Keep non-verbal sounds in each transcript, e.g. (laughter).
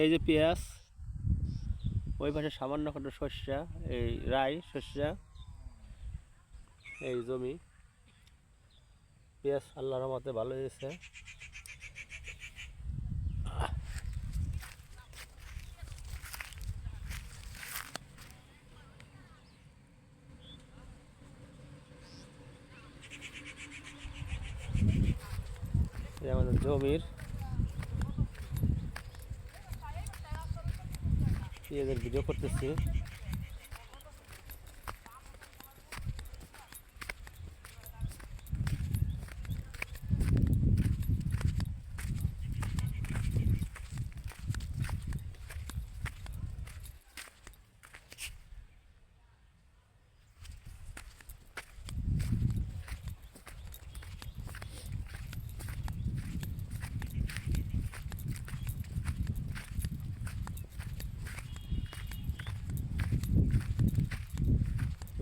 এই যে পেঁয়াজ, ওই পাশে সামান্য কোনো শস্যা এই রাই শস্যা এই জমি। পেঁয়াজ আল্লাহর মতে ভালো হয়েছে। আমাদের জমির পেঁয়াজের ভিডিও করতেছি।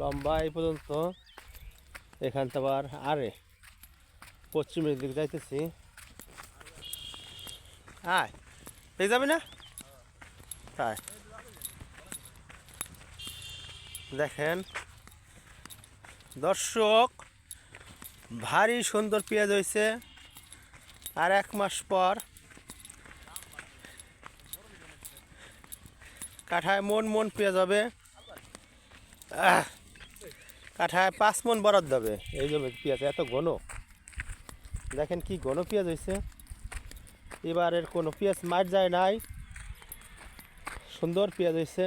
লম্বা এই পর্যন্ত। এখান থেকে আবার আরে পশ্চিমের দিকে যাইতেছি। আয় এই যাবে না? তাই দেখেন দর্শক ভারী সুন্দর পেঁয়াজ হয়েছে। আর এক মাস পর কাঠায় মন মন পেঁয়াজ হবে। আহ, কাঠায় পাঁচ মন বরাদ্দ হবে এই জমি পেঁয়াজ, এত ঘন। দেখেন কি ঘন পেঁয়াজ হয়েছে এবারের কোনো পেঁয়াজ মার যায় নাই। সুন্দর পেঁয়াজ হয়েছে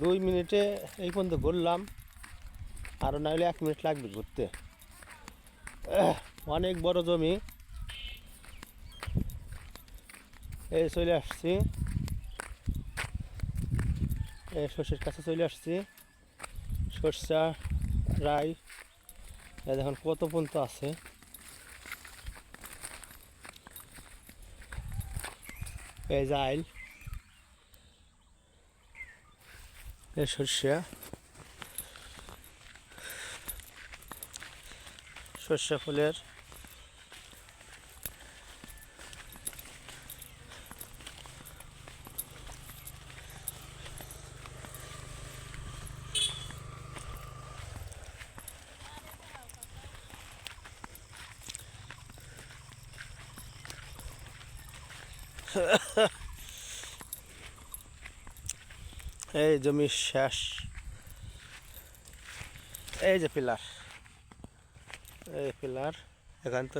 দুই মিনিটে এই পর্যন্ত ঘুরলাম। আরও নাহলে এক মিনিট লাগবে ঘুরতে। অনেক বড় জমি। এই চলে আসছি। এই শস্যের কাছে চলে আসছি। সর্ষা রাই দেখুন কত পর্যন্ত আছে। এই জাইল এই সর্ষা সর্ষে ফুলের (laughs) এই জমি শেষ। এই যে পিলার। এই পিলার, এখান তো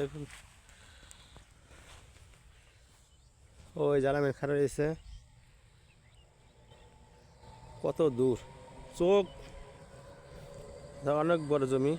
ওই জ্বালামের খারাপ রয়েছে। কত দূর? চোখ অনেক বড় জমি।